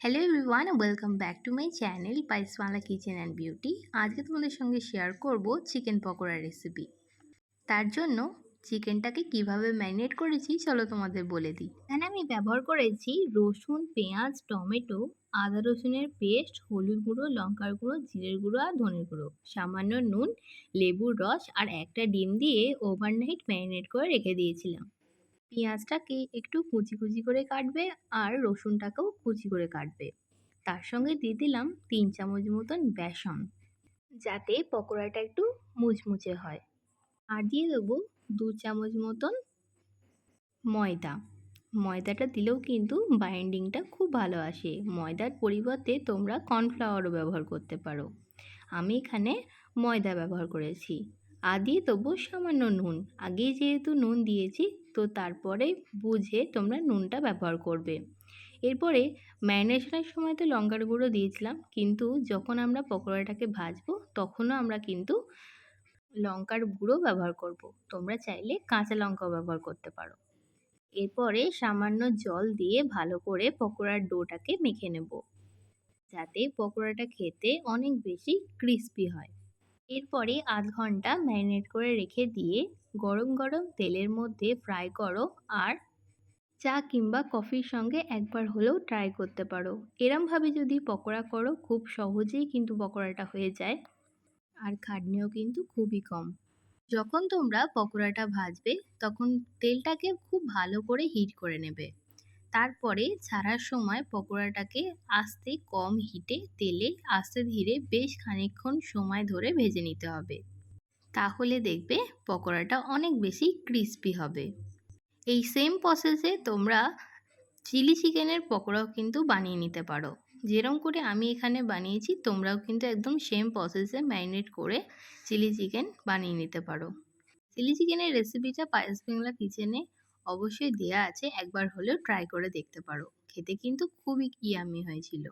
Hello everyone welcome back to my channel পাইসওয়ালা kitchen and beauty আজকে তোমাদের সঙ্গে share করব চিকেন পকোড়া রেসিপি তার জন্য চিকেনটাকে কীভাবে ম্যারিনেট করেছি চলো তোমাদের বলে দিই। এখানে আমি ব্যবহার করেছি রসুন, পেঁয়াজ, টমেটো, আদা রসুনের পেস্ট, হলুদ গুঁড়ো, লঙ্কার গুঁড়ো, জিরের গুঁড়ো আর ধনের গুঁড়ো। সামান্য নুন, লেবুর রস আর একটা ডিম দিয়ে ওভারনাইট ম্যারিনেট করে রেখে দিয়েছিলাম। পেঁয়াজটাকে একটু কুচি কুচি করে কাটবে আর রসুনটাকেও কুচি করে কাটবে। তার সঙ্গে দিয়ে দিলাম তিন চামচ মতন বেসন, যাতে পকোড়াটা একটু মুচমুচে হয়। আর দিয়ে দেবো দু চামচ মতন ময়দা। ময়দাটা দিলেও কিন্তু বাইন্ডিংটা খুব ভালো আসে। ময়দার পরিবর্তে তোমরা কর্নফ্লাওয়ারও ব্যবহার করতে পারো। আমি এখানে ময়দা ব্যবহার করেছি। আর দিয়ে দেবো সামান্য নুন। আগে যেহেতু নুন দিয়েছি তো তারপরে বুঝে তোমরা নুনটা ব্যবহার করবে। এরপরে ম্যারিনেশনের সময় তো লঙ্কার গুঁড়ো দিয়েছিলাম, কিন্তু যখন আমরা পকোড়াটাকে ভাজবো তখনও আমরা কিন্তু লঙ্কার গুঁড়ো ব্যবহার করব। তোমরা চাইলে কাঁচা লঙ্কাও ব্যবহার করতে পারো। এরপরে সামান্য জল দিয়ে ভালো করে পকোড়ার ডোটাকে মেখে নেব, যাতে পকোড়াটা খেতে অনেক বেশি ক্রিস্পি হয়। এরপরে আধ ঘণ্টা ম্যারিনেট করে রেখে দিয়ে গরম গরম তেলের মধ্যে ফ্রাই করো আর চা কিংবা কফির সঙ্গে একবার হলেও ট্রাই করতে পারো। এরমভাবে যদি পকোড়া করো, খুব সহজেই কিন্তু পকোড়াটা হয়ে যায় আর খাটনিও কিন্তু খুবই কম। যখন তোমরা পকোড়াটা ভাজবে, তখন তেলটাকে খুব ভালো করে হিট করে নেবে। তারপরে ছাড়ার সময় পকোড়াটাকে আস্তে কম হিটে তেলে আস্তে ধীরে বেশ খানিকক্ষণ সময় ধরে ভেজে নিতে হবে। তাহলে দেখবে পকোড়াটা অনেক বেশি ক্রিস্পি হবে। এই সেম প্রসেসে তোমরা চিলি চিকেনের পকোড়াও কিন্তু বানিয়ে নিতে পারো। যেরম করে আমি এখানে বানিয়েছি, তোমরাও কিন্তু একদম সেম প্রসেসে ম্যারিনেট করে চিলি চিকেন বানিয়ে নিতে পারো। চিলি চিকেনের রেসিপিটা পায়েস বাংলা কিচেনে অবশ্যই দেয়া আছে, একবার হলেও ট্রাই করে দেখতে পারো। খেতে কিন্তু খুবই ইয়ামি হয়েছিল।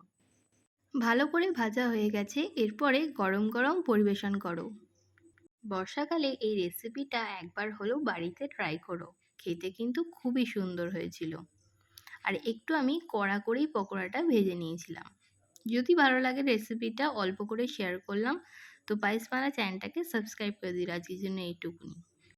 ভালো করে ভাজা হয়ে গেছে, এরপরে গরম গরম পরিবেশন করো। বর্ষাকালে এই রেসিপিটা একবার হলেও বাড়িতে ট্রাই করো। খেতে কিন্তু খুবই সুন্দর হয়েছিল। আর একটু আমি কড়া করেই পকোড়াটা ভেজে নিয়েছিলাম। যদি ভালো লাগে রেসিপিটা অল্প করে শেয়ার করলাম। তো পায়েস বানা চ্যানেলটাকে সাবস্ক্রাইব করে দিন আজকের জন্য এইটুকুনি।